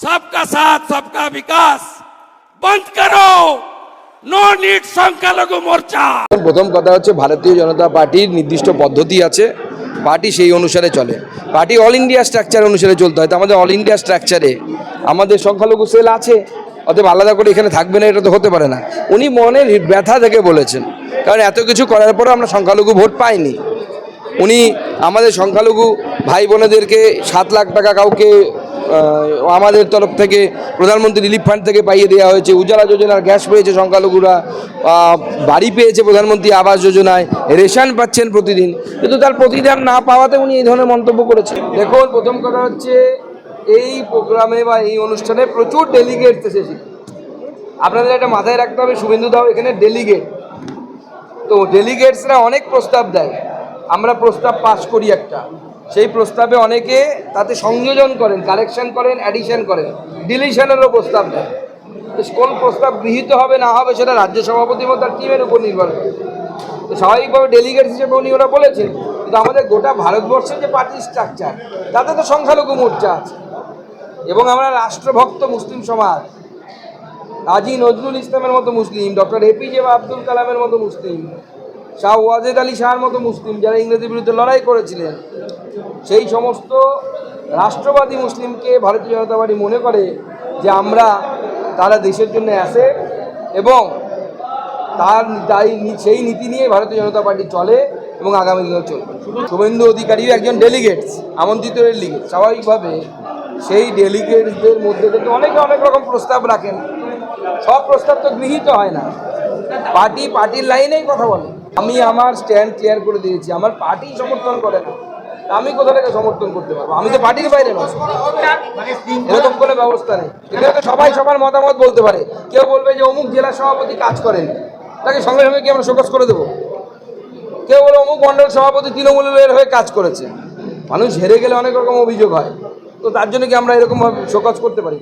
सबका साथ सबका विकास बंद करो नो नीट সংখ্যালঘু মোর্চা প্রথম কথা হচ্ছে ভারতীয় জনতা পার্টির নির্দিষ্ট পদ্ধতি আছে পার্টি সেই অনুসারে চলে পার্টি অল ইন্ডিয়া স্ট্রাকচার অনুসারে চলতে হয় তো আমাদের অল ইন্ডিয়া স্ট্রাকচারে আমাদের সংখ্যালঘু সেল আছে অতএব আলাদা করে এখানে থাকবে না এটা তো হতে পারে না উনি মনের ব্যথা থেকে বলেছেন কারণ এত কিছু করার পরেও আমরা সংখ্যালঘু ভোট পাইনি উনি আমাদের সংখ্যালঘু ভাই বোনেদেরকে সাত লাখ টাকা কাউকে আহ, আমাদের তরফ থেকে প্রধানমন্ত্রী রিলিফ ফান্ড থেকে পাইয়ে দেওয়া হয়েছে। উজালা যোজনার গ্যাস পেয়েছে সংখ্যালঘুরা। বাড়ি পেয়েছে প্রধানমন্ত্রী আবাস যোজনায়। রেশন পাচ্ছেন প্রতিদিন। কিন্তু তার প্রতিদান না পাওয়াতে উনি এই ধরনের মন্তব্য করেছেন। দেখুন, প্রথম কথা হচ্ছে, এই প্রোগ্রামে বা এই অনুষ্ঠানে প্রচুর ডেলিগেটস এসেছে। আপনাদের একটা মাথায় রাখতে হবে, শুভেন্দু দাও এখানে ডেলিগেট তো ডেলিগেটসরা অনেক প্রস্তাব দেয়। আমরা প্রস্তাব পাশ করি একটা। সেই প্রস্তাবে অনেকে তাতে সংযোজন করেন কারেকশন করেন অ্যাডিশন করেন ডিলিশনেরও প্রস্তাব তো কোন প্রস্তাব গৃহীত হবে, না হবে, সেটা রাজ্য সভাপতি এবং তার টিমের উপর নির্ভর করে। তো স্বাভাবিকভাবে ডেলিগেট হিসেবে উনি ওরা বলেছেন, কিন্তু আমাদের গোটা ভারতবর্ষের যে পার্টি স্ট্রাকচার তাতে তো সংখ্যালঘু মোর্চা আছে। এবং আমরা রাষ্ট্রভক্ত মুসলিম সমাজ কাজী নজরুল ইসলামের মতো মুসলিম, ডক্টর এপিজে বা আব্দুল কালামের মতো মুসলিম, শাহ ওয়াজেদ আলী শাহর মতো মুসলিম, যারা ইংরেজির বিরুদ্ধে লড়াই করেছিলেন সেই সমস্ত রাষ্ট্রবাদী মুসলিমকে ভারতীয় জনতা পার্টি মনে করে যে আমরা তারা দেশের জন্য আসে এবং তার তাই সেই নীতি নিয়ে ভারতীয় জনতা পার্টি চলে এবং আগামী দিনেও চলবে। শুভেন্দু অধিকারীও একজন ডেলিগেটস আমন্ত্রিত ডেলিগেট স্বাভাবিকভাবে সেই ডেলিগেটসদের মধ্যে থেকে অনেকে অনেক রকম প্রস্তাব রাখেন। সব প্রস্তাব তো গৃহীত হয় না। পার্টি, পার্টির লাইনেই কথা বলে। আমি আমার স্ট্যান্ড ক্লিয়ার করে দিয়েছি। আমার পার্টি সমর্থন করে না। আমি কোথা থেকে সমর্থন করতে পারব? আমি তো পার্টির বাইরে নয়। এরকম কোনো ব্যবস্থা নেই। এখানে তো সবাই সবার মতামত বলতে পারে। কেউ বলবে যে অমুক জেলা সভাপতি কাজ করেন। তাকে সঙ্গে সঙ্গে কি আমরা শোকজ করে দেবো? কেউ বলে অমুক মণ্ডল সভাপতি তৃণমূলের হয়ে কাজ করেছে। মানুষ হেরে গেলে অনেক রকম অভিযোগ হয়। তো তার জন্য কি আমরা এরকম ভাবে শোকজ করতে পারি?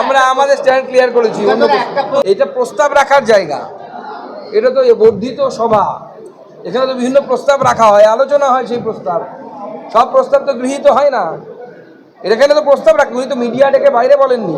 আমরা আমাদের স্ট্যান্ড ক্লিয়ার করেছি। এটা প্রস্তাব রাখার জায়গা। এটা তো বর্ধিত সভা। এখানে তো বিভিন্ন প্রস্তাব রাখা হয়, আলোচনা হয় সেই প্রস্তাব। সব প্রস্তাব তো গৃহীত হয় না। এখানে তো প্রস্তাব রাখা উনি তো মিডিয়া ডেকে বাইরে বলেননি।